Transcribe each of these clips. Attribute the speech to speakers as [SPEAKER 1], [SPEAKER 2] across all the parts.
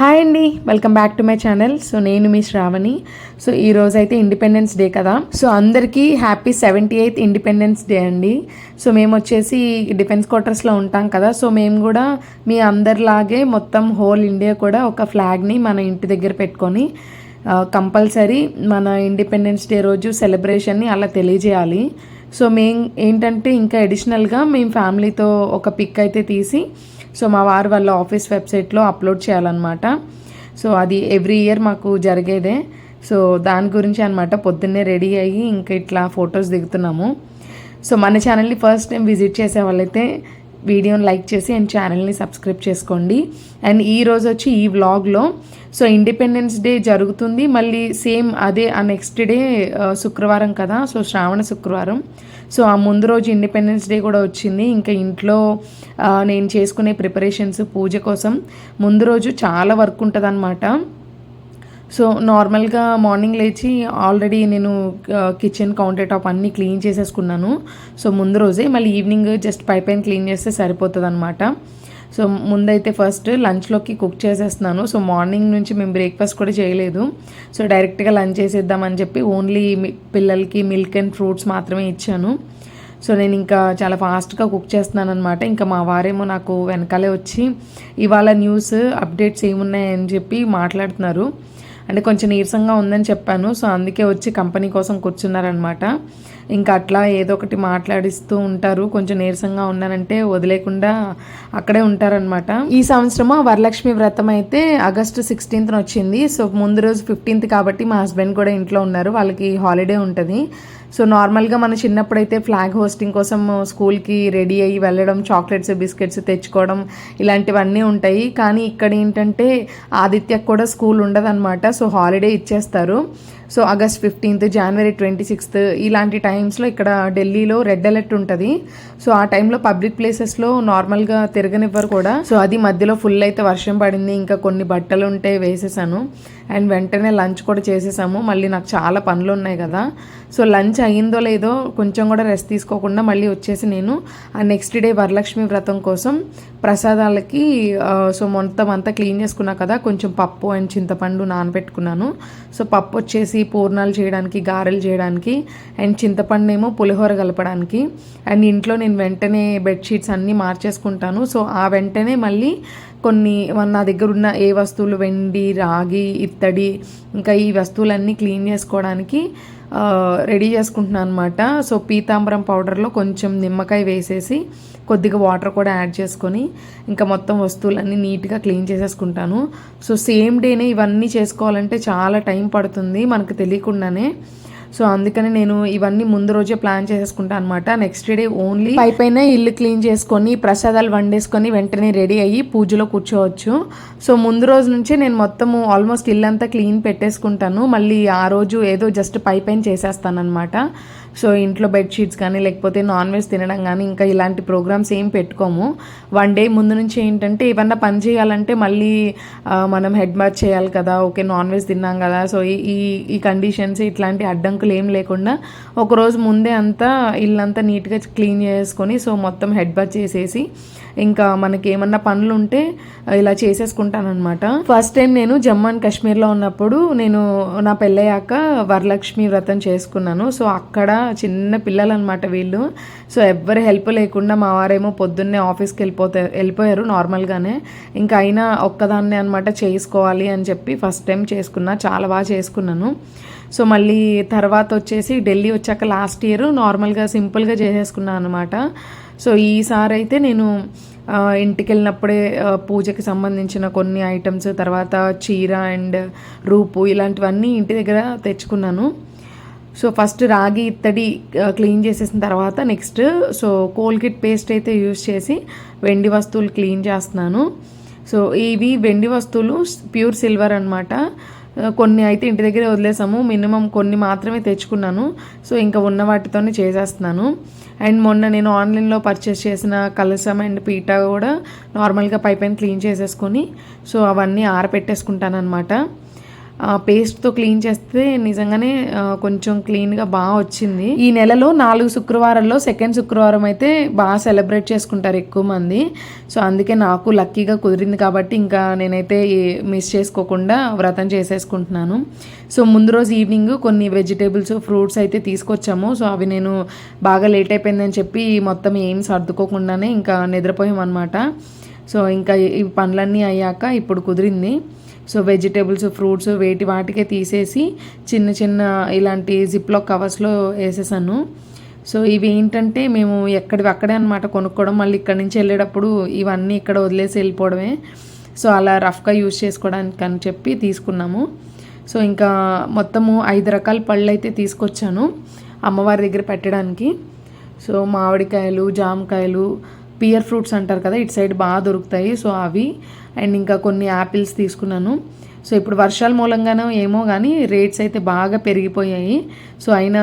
[SPEAKER 1] Hi అండి welcome back to my channel. So నేను మీ శ్రావణి. సో ఈ రోజు అయితే ఇండిపెండెన్స్ డే కదా. సో అందరికీ happy seventy eighth Independence Day అండి. సో మేము వచ్చేసి డిఫెన్స్ క్వార్టర్స్లో ఉంటాం కదా. సో మేము కూడా మీ అందరిలాగే మొత్తం హోల్ ఇండియా కూడా ఒక ఫ్లాగ్ని మన ఇంటి దగ్గర పెట్టుకొని కంపల్సరీ మన ఇండిపెండెన్స్ డే రోజు సెలబ్రేషన్ని అలా తెలియజేయాలి. సో మేం ఏంటంటే ఇంకా అడిషనల్గా మేము ఫ్యామిలీతో ఒక పిక్ అయితే తీసి సో మా వారు వాళ్ళ ఆఫీస్ వెబ్సైట్లో అప్లోడ్ చేయాలన్నమాట. సో అది ఎవ్రీ ఇయర్ మాకు జరిగేదే. సో దాని గురించి అనమాట పొద్దున్నే రెడీ అయ్యి ఇంకా ఇట్లా ఫొటోస్ దిగుతున్నాము. సో మన ఛానల్ని ఫస్ట్ టైం విజిట్ చేసే వాళ్ళైతే వీడియోని లైక్ చేసి అండ్ ఛానల్ని సబ్స్క్రైబ్ చేసుకోండి. అండ్ ఈ రోజు వచ్చి ఈ వ్లాగ్లో సో ఇండిపెండెన్స్ డే జరుగుతుంది. మళ్ళీ సేమ్ అదే ఆ నెక్స్ట్ డే శుక్రవారం కదా. సో శ్రావణ శుక్రవారం. సో ఆ ముందు రోజు ఇండిపెండెన్స్ డే కూడా వచ్చింది. ఇంకా ఇంట్లో నేను చేసుకునే ప్రిపరేషన్స్ పూజ కోసం ముందు రోజు చాలా వర్క్ ఉంటుంది సో నార్మల్గా మార్నింగ్ లేచి ఆల్రెడీ నేను కిచెన్ కౌంటర్ టాప్ అన్నీ క్లీన్ చేసేసుకున్నాను. సో ముందు రోజే మళ్ళీ ఈవినింగ్ జస్ట్ పై పైన క్లీన్ చేస్తే సరిపోతుంది అనమాట సో ముందైతే ఫస్ట్ లంచ్లోకి కుక్ చేసేస్తున్నాను. సో మార్నింగ్ నుంచి మేము బ్రేక్ఫాస్ట్ కూడా చేయలేదు. సో డైరెక్ట్గా లంచ్ చేసేద్దామని చెప్పి ఓన్లీ పిల్లలకి మిల్క్ అండ్ ఫ్రూట్స్ మాత్రమే ఇచ్చాను. సో నేను ఇంకా చాలా ఫాస్ట్గా కుక్ చేస్తున్నాను అనమాట ఇంకా మా వారేమో నాకు వెనకాలే వచ్చి ఇవాళ న్యూస్ అప్డేట్స్ ఏమున్నాయని చెప్పి మాట్లాడుతున్నారు. అంటే కొంచెం నీరసంగా ఉందని చెప్పాను. సో అందుకే వచ్చి కంపెనీ కోసం కూర్చున్నారనమాట ఇంకా అట్లా ఏదో ఒకటి మాట్లాడిస్తూ ఉంటారు. కొంచెం నీరసంగా ఉన్నానంటే వదిలేకుండా అక్కడే ఉంటారనమాట ఈ సంవత్సరము వరలక్ష్మి వ్రతం అయితే ఆగస్టు సిక్స్టీన్త్న వచ్చింది. సో ముందు రోజు ఫిఫ్టీన్త్ కాబట్టి మా హస్బెండ్ కూడా ఇంట్లో ఉన్నారు. వాళ్ళకి హాలిడే ఉంటుంది. సో నార్మల్గా మన చిన్నప్పుడైతే ఫ్లాగ్ హోస్టింగ్ కోసం స్కూల్కి రెడీ అయ్యి వెళ్ళడం చాక్లెట్స్ బిస్కెట్స్ తెచ్చుకోవడం ఇలాంటివన్నీ ఉంటాయి. కానీ ఇక్కడ ఏంటంటే ఆదిత్యకు కూడా స్కూల్ ఉండదన్నమాట. సో హాలిడే ఇచ్చేస్తారు. సో ఆగస్ట్ ఫిఫ్టీన్త్ జనవరి ట్వంటీ సిక్స్త్ ఇలాంటి టైమ్స్లో ఇక్కడ ఢిల్లీలో రెడ్ అలర్ట్ ఉంటుంది. సో ఆ టైంలో పబ్లిక్ ప్లేసెస్లో నార్మల్గా తిరగనివ్వరు కూడా. సో అది మధ్యలో ఫుల్ అయితే వర్షం పడింది ఇంకా కొన్ని బట్టలు ఉంటే వేసేసాను. అండ్ వెంటనే లంచ్ కూడా చేసేసాము. మళ్ళీ నాకు చాలా పనులు ఉన్నాయి కదా. సో లంచ్ అయ్యిందో లేదో కొంచెం కూడా రెస్ట్ తీసుకోకుండా మళ్ళీ వచ్చేసి నేను ఆ నెక్స్ట్ డే వరలక్ష్మి వ్రతం కోసం ప్రసాదాలకి సో మొత్తం అంతా క్లీన్ చేసుకున్నా కదా కొంచెం పప్పు అండ్ చింతపండు నానబెట్టుకున్నాను. సో పప్పు వచ్చేసి పూర్ణాలు చేయడానికి గారెలు చేయడానికి అండ్ చింతపండు ఏమో పులిహోర కలపడానికి. అండ్ ఇంట్లో నేను వెంటనే బెడ్షీట్స్ అన్నీ మార్చేసుకుంటాను. సో ఆ వెంటనే మళ్ళీ కొన్ని నా దగ్గర ఉన్న ఏ వస్తువులు వెండి రాగి ఇత్తడి ఇంకా ఈ వస్తువులన్నీ క్లీన్ చేసుకోవడానికి రెడీ చేసుకుంటున్నాను అనమాట సో పీతాంబరం పౌడర్లో కొంచెం నిమ్మకాయ వేసేసి కొద్దిగా వాటర్ కూడా యాడ్ చేసుకొని ఇంకా మొత్తం వస్తువులన్నీ నీట్గా క్లీన్ చేసేసుకుంటాను. సో సేమ్ డేనే ఇవన్నీ చేసుకోవాలంటే చాలా టైం పడుతుంది మనకు తెలియకుండానే. సో అందుకని నేను ఇవన్నీ ముందు రోజే ప్లాన్ చేసేసుకుంటాను అనమాట నెక్స్ట్ డే ఓన్లీ పైపైన ఇల్లు క్లీన్ చేసుకొని ప్రసాదాలు వండేసుకొని వెంటనే రెడీ అయ్యి పూజలో కూర్చోవచ్చు. సో ముందు రోజు నుంచే నేను మొత్తము ఆల్మోస్ట్ ఇల్లంతా క్లీన్ పెట్టేసుకుంటాను. మళ్ళీ ఆ రోజు ఏదో జస్ట్ పైపైన చేసేస్తాను అనమాట సో ఇంట్లో బెడ్షీట్స్ కానీ లేకపోతే నాన్ వెజ్ తినడం కానీ ఇంకా ఇలాంటి ప్రోగ్రామ్స్ ఏం పెట్టుకోము. వన్ డే ముందు నుంచి ఏంటంటే ఏమన్నా పని చేయాలంటే మళ్ళీ మనం హెడ్ బాత్ చేయాలి కదా ఓకే నాన్ వెజ్ తిన్నాం కదా. సో ఈ ఈ- ఈ కండిషన్స్ ఇట్లాంటి అడ్డంకులు ఏం లేకుండా ఒకరోజు ముందే అంతా ఇల్లంతా నీట్గా క్లీన్ చేసుకొని సో మొత్తం హెడ్ బాత్ చేసేసి ఇంకా మనకి ఏమన్నా పనులు ఉంటే ఇలా చేసేసుకుంటానమాట ఫస్ట్ టైం నేను జమ్మూ అండ్ కాశ్మీర్లో ఉన్నప్పుడు నేను నా పెళ్ళయ్యాక వరలక్ష్మి వ్రతం చేసుకున్నాను. సో అక్కడ చిన్న పిల్లలు అనమాట వీళ్ళు. సో ఎవ్వరి హెల్ప్ లేకుండా మా వారేమో పొద్దున్నే ఆఫీస్కి వెళ్ళిపోతే వెళ్ళిపోయారు నార్మల్గానే ఇంకా అయినా ఒక్కదాన్నే అనమాట చేసుకోవాలి అని చెప్పి ఫస్ట్ టైం చేసుకున్నా చాలా బాగా చేసుకున్నాను. సో మళ్ళీ తర్వాత వచ్చేసి ఢిల్లీ వచ్చాక లాస్ట్ ఇయర్ నార్మల్గా సింపుల్గా చేసేసుకున్నాను అనమాట. సో ఈసారి అయితే నేను ఇంటికి వెళ్ళినప్పుడే పూజకి సంబంధించిన కొన్ని ఐటమ్స్ తర్వాత చీర అండ్ రూపు ఇలాంటివన్నీ ఇంటి దగ్గర తెచ్చుకున్నాను. సో ఫస్ట్ రాగి ఇత్తడి క్లీన్ చేసేసిన తర్వాత నెక్స్ట్ సో కోల్గేట్ పేస్ట్ అయితే యూజ్ చేసి వెండి వస్తువులు క్లీన్ చేస్తున్నాను. సో ఇవి వెండి వస్తువులు ప్యూర్ సిల్వర్ అనమాట కొన్ని అయితే ఇంటి దగ్గరే వదిలేసాము. మినిమం కొన్ని మాత్రమే తెచ్చుకున్నాను. సో ఇంకా ఉన్న వాటితోనే చేసేస్తున్నాను. అండ్ మొన్న నేను ఆన్లైన్లో పర్చేస్ చేసిన కలసం అండ్ పీట కూడా నార్మల్గా పైపైన క్లీన్ చేసేసుకొని సో అవన్నీ ఆరపెట్టేసుకుంటాను అనమాట పేస్ట్తో క్లీన్ చేస్తే నిజంగానే కొంచెం క్లీన్గా బాగా వచ్చింది. ఈ నెలలో నాలుగు శుక్రవారాల్లో సెకండ్ శుక్రవారం అయితే బాగా సెలబ్రేట్ చేసుకుంటారు ఎక్కువ మంది. సో అందుకే నాకు లక్కీగా కుదిరింది కాబట్టి ఇంకా నేనైతే మిస్ చేసుకోకుండా వ్రతం చేసేసుకుంటున్నాను. సో ముందు రోజు ఈవినింగ్ కొన్ని వెజిటేబుల్స్ ఫ్రూట్స్ అయితే తీసుకొచ్చాము. సో అవి నేను బాగా లేట్ అయిపోయిందని చెప్పి మొత్తం ఏం సర్దుకోకుండానే ఇంకా నిద్రపోయాం అనమాట సో ఇంకా ఈ పనులన్నీ అయ్యాక ఇప్పుడు కుదిరింది. సో వెజిటేబుల్స్ ఫ్రూట్స్ వేటి వాటికే తీసేసి చిన్న చిన్న ఇలాంటి జిప్లో కవర్స్లో వేసేసాను. సో ఇవి ఏంటంటే మేము ఎక్కడివి అక్కడే అనమాట కొనుక్కోవడం. మళ్ళీ ఇక్కడ నుంచి వెళ్ళేటప్పుడు ఇవన్నీ ఇక్కడ వదిలేసి వెళ్ళిపోవడమే. సో అలా రఫ్గా యూజ్ చేసుకోవడానికి అని చెప్పి తీసుకున్నాము. సో ఇంకా మొత్తము ఐదు రకాల పళ్ళు అయితే తీసుకొచ్చాను అమ్మవారి దగ్గర పెట్టడానికి. సో మామిడికాయలు జామకాయలు పియర్ ఫ్రూట్స్ అంటారు కదా ఇటు సైడ్ బాగా దొరుకుతాయి. సో అవి అండ్ ఇంకా కొన్ని యాపిల్స్ తీసుకున్నాను. సో ఇప్పుడు వర్షాల మూలంగానో ఏమో కానీ రేట్స్ అయితే బాగా పెరిగిపోయాయి. సో అయినా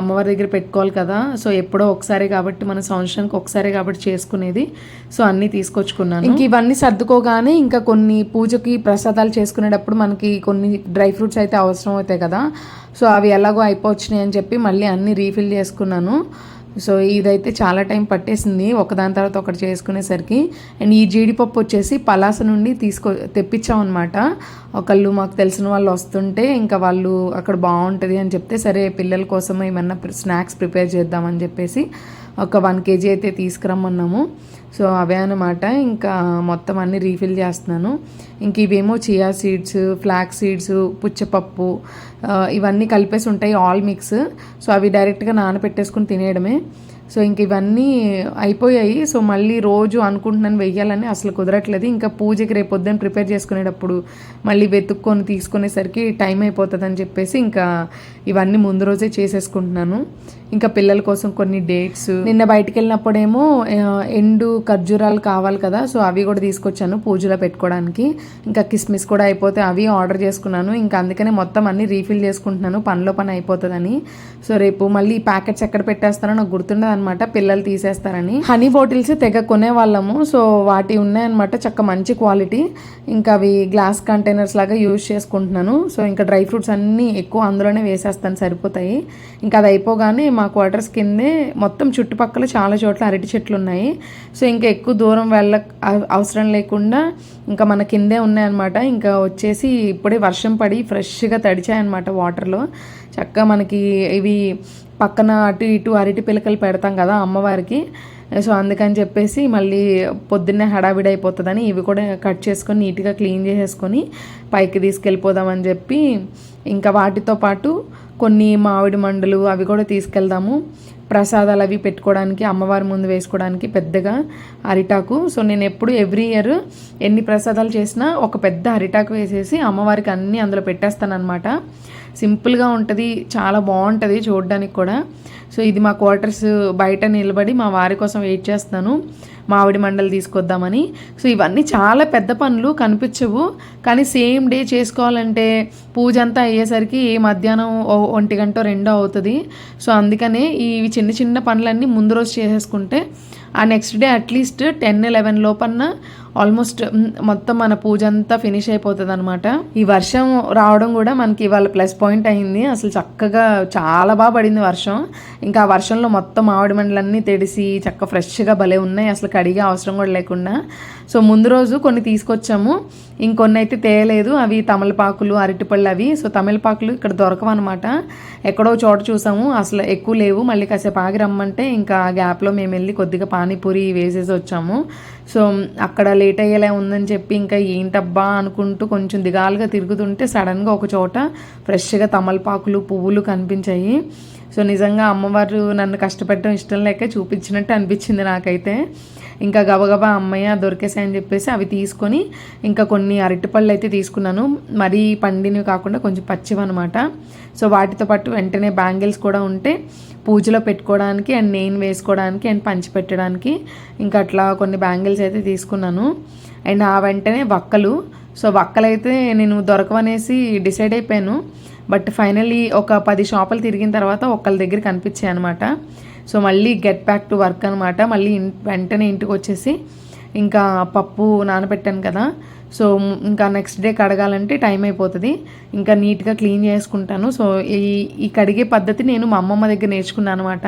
[SPEAKER 1] అమ్మవారి దగ్గర పెట్టుకోవాలి కదా. సో ఎప్పుడో ఒకసారి కాబట్టి మన సంవత్సరానికి ఒకసారి కాబట్టి చేసుకునేది. సో అన్నీ తీసుకొచ్చుకున్నాను. ఇంక ఇవన్నీ సర్దుకోగానే ఇంకా కొన్ని పూజకి ప్రసాదాలు చేసుకునేటప్పుడు మనకి కొన్ని డ్రై ఫ్రూట్స్ అయితే అవసరం అవుతాయి కదా. సో అవి ఎలాగో అయిపోవచ్చినాయి అని చెప్పి మళ్ళీ అన్నీ రీఫిల్ చేసుకున్నాను. సో ఇదైతే చాలా టైం పట్టేసింది. ఒకదాని తర్వాత ఒకటి చేసుకునేసరికి. అండ్ ఈ జీడిపప్పు వచ్చేసి పలాస నుండి తీసుకో తెప్పించామన్నమాట. ఒకళ్ళు మాకు తెలిసిన వాళ్ళు వస్తుంటే ఇంకా వాళ్ళు అక్కడ బాగుంటుంది అని చెప్తే సరే పిల్లల కోసం ఏమన్నా స్నాక్స్ ప్రిపేర్ చేద్దామని చెప్పేసి ఒక వన్ కేజీ అయితే తీసుకురమ్మన్నాము. సో అవే అనమాట ఇంకా మొత్తం అన్నీ రీఫిల్ చేస్తున్నాను. ఇంక ఇవేమో చియా సీడ్స్ ఫ్లాక్ సీడ్స్ పుచ్చపప్పు ఇవన్నీ కలిపేసి ఉంటాయి ఆల్ మిక్స్. సో అవి డైరెక్ట్గా నానబెట్టేసుకుని తినేయడమే. సో ఇంక ఇవన్నీ అయిపోయాయి. సో మళ్ళీ రోజు అనుకుంటున్నాను వెయ్యాలని అసలు కుదరట్లేదు. ఇంకా పూజకి రేపు పొద్దున్న ప్రిపేర్ చేసుకునేటప్పుడు మళ్ళీ వెతుక్కొని తీసుకునేసరికి టైం అయిపోతుంది అని చెప్పేసి ఇంకా ఇవన్నీ ముందు రోజే చేసేసుకుంటున్నాను. ఇంకా పిల్లల కోసం కొన్ని డేట్స్. నిన్న బయటికి వెళ్ళినప్పుడేమో ఎండు ఖర్జూరాలు కావాలి కదా సో అవి కూడా తీసుకొచ్చాను పూజలో పెట్టుకోవడానికి. ఇంకా కిస్మిస్ కూడా అయిపోతే అవి ఆర్డర్ చేసుకున్నాను. ఇంకా అందుకనే మొత్తం అన్ని రీఫిల్ చేసుకుంటున్నాను. పనిలో పని అయిపోతుందని. సో రేపు మళ్ళీ ప్యాకెట్స్ ఎక్కడ పెట్టేస్తానో నాకు గుర్తుండదు అనమాట పిల్లలు తీసేస్తారని. హనీ బాటిల్స్ తెగ కొనేవాళ్ళము సో వాటి ఉన్నాయన్నమాట చక్క మంచి క్వాలిటీ. ఇంకా అవి గ్లాస్ కంటైనర్స్ లాగా యూజ్ చేసుకుంటున్నాను. సో ఇంకా డ్రై ఫ్రూట్స్ అన్నీ ఎక్కువ అందులోనే వేసేస్తాను సరిపోతాయి. ఇంకా అది అయిపోగానే మా క్వార్టర్స్ కిందే మొత్తం చుట్టుపక్కల చాలా చోట్ల అరటి చెట్లు ఉన్నాయి. సో ఇంకా ఎక్కువ దూరం వెళ్ళ అవసరం లేకుండా ఇంకా మన కిందే ఉన్నాయన్నమాట. ఇంకా వచ్చేసి ఇప్పుడే వర్షం పడి ఫ్రెష్గా తడిచాయన్నమాట వాటర్లో. చక్కగా మనకి ఇవి పక్కన అటు ఇటు అరటి పిలకలు పెడతాం కదా అమ్మవారికి. సో అందుకని చెప్పేసి మళ్ళీ పొద్దున్నే హడావిడి అయిపోతుందని ఇవి కూడా కట్ చేసుకొని నీట్గా క్లీన్ చేసేసుకొని పైకి తీసుకెళ్ళిపోదామని చెప్పి ఇంకా వాటితో పాటు కొన్ని మామిడి మండలు అవి కూడా తీసుకెళ్దాము. ప్రసాదాలు అవి పెట్టుకోవడానికి అమ్మవారి ముందు వేసుకోవడానికి పెద్దగా అరిటాకు. సో నేను ఎప్పుడు ఎవ్రీ ఇయర్ ఎన్ని ప్రసాదాలు చేసినా ఒక పెద్ద అరిటాకు వేసేసి అమ్మవారికి అన్నీ అందులో పెట్టేస్తాను అనమాట సింపుల్గా ఉంటుంది చాలా బాగుంటుంది చూడడానికి కూడా. సో ఇది మా క్వార్టర్స్ బయట నిలబడి మా వారి కోసం వెయిట్ చేస్తాను. మామిడి మండలు తీసుకొద్దామని. సో ఇవన్నీ చాలా పెద్ద పనులు కనిపించవు. కానీ సేమ్ డే చేసుకోవాలంటే పూజ అంతా అయ్యేసరికి మధ్యాహ్నం ఓ- ఒంటి గంట రెండో అవుతుంది. సో అందుకనే ఈ చిన్న చిన్న పనులన్నీ ముందు రోజు చేసేసుకుంటే ఆ next day at least ten eleven లోపన్న almost మొత్తం మన పూజ అంతా ఫినిష్ అయిపోతుంది అనమాట ఈ వర్షం రావడం కూడా మనకి ఇవాళ ప్లస్ పాయింట్ అయింది. అసలు చక్కగా చాలా బాగా పడింది వర్షం. ఇంకా ఆ వర్షంలో మొత్తం మామిడి మండలన్నీ తెడిసి చక్క ఫ్రెష్గా భలే ఉన్నాయి. అసలు కడిగే అవసరం కూడా లేకుండా. సో ముందు రోజు కొన్ని తీసుకొచ్చాము. ఇంకొన్ని అయితే తేయలేదు అవి తమలపాకులు అరటిపళ్ళు అవి. సో తమిళపాకులు ఇక్కడ దొరకవు అనమాట ఎక్కడో చోట చూసాము. అసలు ఎక్కువ లేవు. మళ్ళీ కాసేపు ఆగి రమ్మంటే ఇంకా ఆ గ్యాప్లో మేము వెళ్ళి కొద్దిగా పానీపూరి వేసేసి వచ్చాము. సో అక్కడ లేట్ అయ్యేలా ఉందని చెప్పి ఇంకా ఏంటబ్బా అనుకుంటూ కొంచెం దిగాలుగా తిరుగుతుంటే సడన్గా ఒక చోట ఫ్రెష్గా తమలపాకులు పువ్వులు కనిపించాయి. సో నిజంగా అమ్మవారు నన్ను కష్టపెట్టడం ఇష్టం లేక చూపించినట్టు అనిపించింది నాకైతే. ఇంకా గబగబా అమ్మయ్య దొరికేసాయని చెప్పేసి అవి తీసుకొని ఇంకా కొన్ని అరటిపళ్ళు అయితే తీసుకున్నాను. మరీ పండినవి కాకుండా కొంచెం పచ్చివి అనమాట సో వాటితో పాటు వెంటనే బ్యాంగిల్స్ కూడా ఉంటే పూజలో పెట్టుకోవడానికి అండ్ నేను వేసుకోవడానికి అండ్ పంచి పెట్టడానికి ఇంకా అట్లా కొన్ని బ్యాంగిల్స్ అయితే తీసుకున్నాను. అండ్ ఆ వెంటనే వక్కలు సో వక్కలైతే నేను దొరకవనేసి డిసైడ్ అయిపోయాను. బట్ ఫైనలీ ఒక పది షాపులు తిరిగిన తర్వాత ఒక్కళ్ళ దగ్గర కనిపించాయి అనమాట సో మళ్ళీ గెట్ బ్యాక్ టు వర్క్ అనమాట మళ్ళీ వెంటనే ఇంటికి వచ్చేసి ఇంకా పప్పు నానబెట్టాను కదా. సో ఇంకా నెక్స్ట్ డే కడగాలంటే టైం అయిపోతుంది. ఇంకా నీట్గా క్లీన్ చేసుకుంటాను. సో ఈ ఈ కడిగే పద్ధతి నేను మా అమ్మమ్మ దగ్గర నేర్చుకున్నాను అనమాట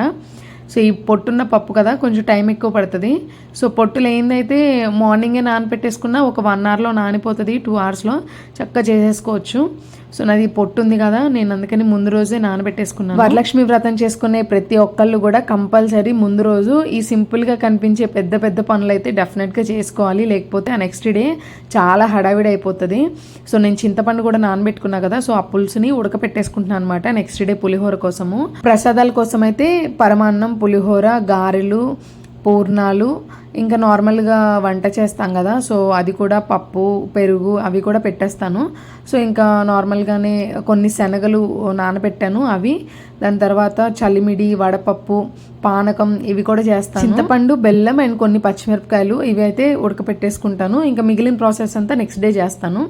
[SPEAKER 1] సో ఈ పొట్టున్న పప్పు కదా కొంచెం టైం ఎక్కువ పడుతుంది. సో పొట్టు లేనిదైతే మార్నింగే నానపెట్టేసుకున్నా ఒక వన్ అవర్లో నానిపోతుంది టూ అవర్స్లో చక్కగా చేసేసుకోవచ్చు. సో నాది పొట్టు ఉంది కదా నేను అందుకని ముందు రోజే నానబెట్టేసుకున్నాను. వరలక్ష్మి వ్రతం చేసుకునే ప్రతి ఒక్కళ్ళు కూడా కంపల్సరీ ముందు రోజు ఈ సింపుల్గా కనిపించే పెద్ద పెద్ద పనులు అయితే డెఫినెట్గా చేసుకోవాలి. లేకపోతే ఆ నెక్స్ట్ డే చాలా హడావిడి అయిపోతుంది. సో నేను చింతపండు కూడా నానబెట్టుకున్నా కదా సో ఆ పులుసుని ఉడకపెట్టేసుకుంటున్నాను అనమాట నెక్స్ట్ డే పులిహోర కోసము. ప్రసాదాల కోసం అయితే పరమాన్నం పులిహోర గారెలు పూర్ణాలు ఇంకా నార్మల్గా వంట చేస్తాం కదా సో అది కూడా పప్పు పెరుగు అవి కూడా పెట్టేస్తాను. సో ఇంకా నార్మల్గానే కొన్ని శనగలు నానబెట్టాను అవి. దాని తర్వాత చలిమిడి వడపప్పు పానకం ఇవి కూడా చేస్తాను. చింతపండు బెల్లం అండ్ కొన్ని పచ్చిమిరపకాయలు ఇవి అయితే ఉడకపెట్టేసుకుంటాను. ఇంకా మిగిలిన ప్రాసెస్ అంతా నెక్స్ట్ డే చేస్తాను.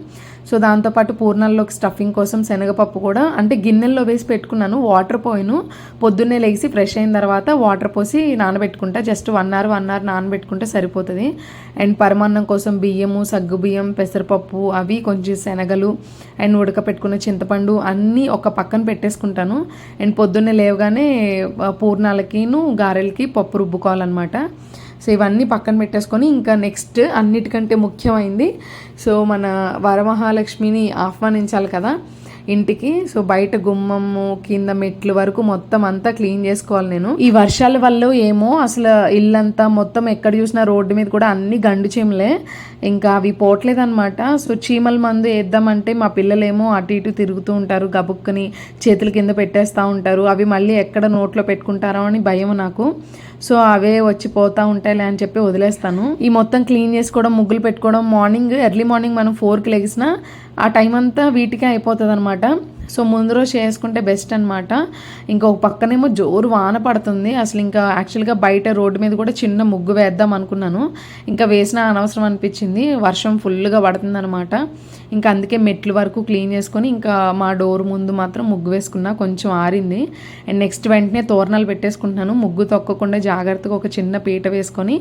[SPEAKER 1] సో దాంతోపాటు పూర్ణాల్లోకి స్టఫింగ్ కోసం శనగపప్పు కూడా అంటే గిన్నెల్లో వేసి పెట్టుకున్నాను వాటర్ పోయిను. పొద్దున్నే లేచి ఫ్రెష్ అయిన తర్వాత వాటర్ పోసి నానబెట్టుకుంటా just one hour one hour నానబెట్టుకుంటే. సరిపోతుంది. అండ్ పరమాన్నం కోసం బియ్యము సగ్గు బియ్యం పెసరపప్పు అవి కొంచెం శనగలు అండ్ ఉడకపెట్టుకున్న చింతపండు అన్నీ ఒక పక్కన పెట్టేసుకుంటాను. అండ్ పొద్దున్నే లేవగానే పూర్ణాలకిను గారెలకి పప్పు రుబ్బుకోవాలన్నమాట. సో ఇవన్నీ పక్కన పెట్టేసుకొని ఇంకా నెక్స్ట్ అన్నిటికంటే ముఖ్యమైంది. సో మన వరమహాలక్ష్మిని ఆహ్వానించాలి కదా. ఇంటికి. సో బయట గుమ్మము కింద మెట్లు వరకు మొత్తం అంతా క్లీన్ చేసుకోవాలి నేను. ఈ వర్షాల వల్ల ఏమో అసలు ఇల్లంతా మొత్తం ఎక్కడ చూసినా రోడ్డు మీద కూడా అన్ని గండు చీమలే. ఇంకా అవి పోవట్లేదన్నమాట. సో చీమల మందు వేద్దామంటే మా పిల్లలేమో అటు ఇటు తిరుగుతూ ఉంటారు గబుక్కుని చేతుల కింద పెట్టేస్తూ ఉంటారు. అవి మళ్ళీ ఎక్కడ నోట్లో పెట్టుకుంటారో అని భయం నాకు. సో అవే వచ్చి పోతా ఉంటాయిలే అని చెప్పి వదిలేస్తాను. ఈ మొత్తం క్లీన్ చేసుకోవడం ముగ్గులు పెట్టుకోవడం మార్నింగ్ ఎర్లీ మార్నింగ్ మనం ఫోర్కి లెగిసినా ఆ టైం అంతా వీటికే అయిపోతుంది అనమాట సో ముందు రోజు చేసుకుంటే బెస్ట్ అనమాట ఇంకొక పక్కనేమో జోరు వాన పడుతుంది. అసలు ఇంకా యాక్చువల్గా బయట రోడ్డు మీద కూడా చిన్న ముగ్గు వేద్దాం అనుకున్నాను. ఇంకా వేసిన అనవసరం అనిపించింది. వర్షం ఫుల్గా పడుతుంది అనమాట ఇంకా అందుకే మెట్లు వరకు క్లీన్ చేసుకొని ఇంకా మా డోర్ ముందు మాత్రం ముగ్గు వేసుకున్నా. కొంచెం ఆరింది. అండ్ నెక్స్ట్ వెంటనే తోరణాలు పెట్టేసుకుంటున్నాను. ముగ్గు తొక్కకుండా జాగ్రత్తగా ఒక చిన్న పీట వేసుకొని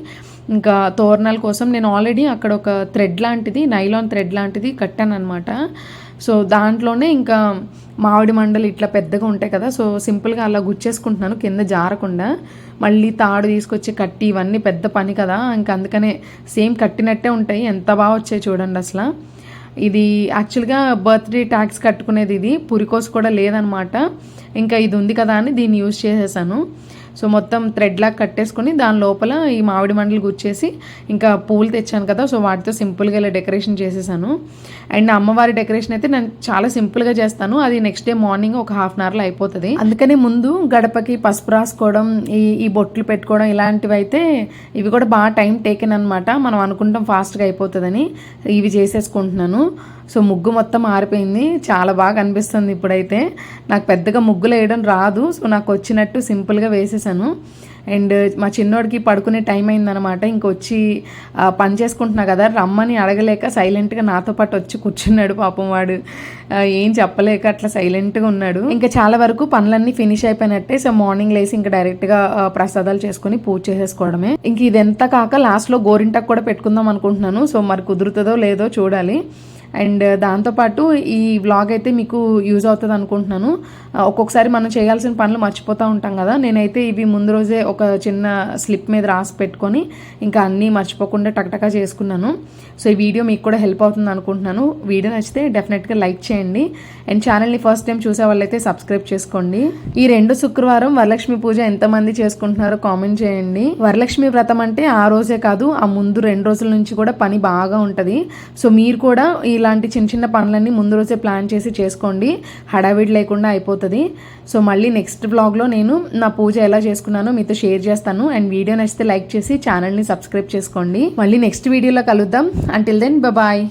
[SPEAKER 1] ఇంకా తోరణాల కోసం నేను ఆల్రెడీ అక్కడ ఒక థ్రెడ్ లాంటిది నైలాన్ థ్రెడ్ లాంటిది కట్టాను అనమాట సో దాంట్లోనే ఇంకా మామిడి మండలు ఇట్లా పెద్దగా ఉంటాయి కదా సో సింపుల్గా అలా గుచ్చేసుకుంటున్నాను కింద జారకుండా. మళ్ళీ తాడు తీసుకొచ్చి కట్టి ఇవన్నీ పెద్ద పని కదా ఇంకా అందుకనే సేమ్ కట్టినట్టే ఉంటాయి. ఎంత బాగా వచ్చాయి చూడండి అసలు. ఇది యాక్చువల్గా బర్త్డే ట్యాక్స్ కట్టుకునేది ఇది పురికోస్ కూడా లేదనమాట. ఇంకా ఇది ఉంది కదా అని దీన్ని యూజ్ చేసేసాను. సో మొత్తం థ్రెడ్ లాగా కట్టేసుకొని దాని లోపల ఈ మామిడి మండలు గుచ్చేసి ఇంకా పూలు తెచ్చాను కదా సో వాటితో సింపుల్గా ఇలా డెకరేషన్ చేసేసాను. అండ్ అమ్మవారి డెకరేషన్ అయితే నేను చాలా సింపుల్గా చేస్తాను. అది నెక్స్ట్ డే మార్నింగ్ ఒక హాఫ్ అన్ అవర్లో అయిపోతుంది. అందుకనే ముందు గడపకి పసుపు రాసుకోవడం ఈ ఈ బొట్లు పెట్టుకోవడం ఇలాంటివి అయితే ఇవి కూడా బాగా టైం టేకెన్ అనమాట మనం అనుకుంటాం ఫాస్ట్గా అయిపోతుందని. ఇవి చేసేసుకుంటున్నాను. సో ముగ్గు మొత్తం ఆరిపోయింది. చాలా బాగా అనిపిస్తుంది ఇప్పుడైతే. నాకు పెద్దగా ముగ్గులు వేయడం రాదు. సో నాకు వచ్చినట్టు సింపుల్గా వేసేసాను. అండ్ మా చిన్నోడికి పడుకునే టైం అయిందనమాట ఇంకొచ్చి పని చేసుకుంటున్నా కదా రమ్మని అడగలేక సైలెంట్గా నాతో పాటు వచ్చి కూర్చున్నాడు పాపం వాడు. ఏం చెప్పలేక అట్లా సైలెంట్గా ఉన్నాడు. ఇంకా చాలా వరకు పనులన్నీ ఫినిష్ అయిపోయినట్టే. సో మార్నింగ్ లేసి ఇంకా డైరెక్ట్గా ప్రసాదాలు చేసుకుని పూజ చేసేసుకోవడమే. ఇంక ఇదంతా కాక లాస్ట్లో గోరింటకు కూడా పెట్టుకుందాం అనుకుంటున్నాను. సో మరి కుదురుతుందో లేదో చూడాలి. అండ్ uh, దాంతోపాటు ఈ వ్లాగ్ అయితే మీకు యూజ్ అవుతుంది అనుకుంటున్నాను. Uh, ఒక్కొక్కసారి మనం చేయాల్సిన పనులు మర్చిపోతూ ఉంటాం కదా. నేనైతే ఇవి ముందు రోజే ఒక చిన్న స్లిప్ మీద రాసి పెట్టుకొని ఇంకా అన్నీ మర్చిపోకుండా టక్టకా చేసుకున్నాను. సో ఈ వీడియో మీకు కూడా హెల్ప్ అవుతుంది అనుకుంటున్నాను. వీడియో నచ్చితే డెఫినెట్గా లైక్ చేయండి. అండ్ ఛానల్ని ఫస్ట్ టైం చూసే వాళ్ళైతే సబ్స్క్రైబ్ చేసుకోండి. ఈ రెండు శుక్రవారం వరలక్ష్మి పూజ ఎంతమంది చేసుకుంటున్నారో కామెంట్ చేయండి. వరలక్ష్మి వ్రతం అంటే ఆ రోజే కాదు ఆ ముందు రెండు రోజుల నుంచి కూడా పని బాగా ఉంటుంది. సో మీరు కూడా ఇలాంటి చిన్న చిన్న పనులన్నీ ముందు రోజే ప్లాన్ చేసి చేసుకోండి. హడావిడి లేకుండా అయిపోతుంది. సో మళ్ళీ నెక్స్ట్ బ్లాగ్లో నేను నా పూజ ఎలా చేసుకున్నానో మీతో షేర్ చేస్తాను. అండ్ వీడియో నచ్చితే లైక్ చేసి ఛానల్ని సబ్స్క్రైబ్ చేసుకోండి. మళ్ళీ నెక్స్ట్ వీడియోలో కలుద్దాం. Until then bye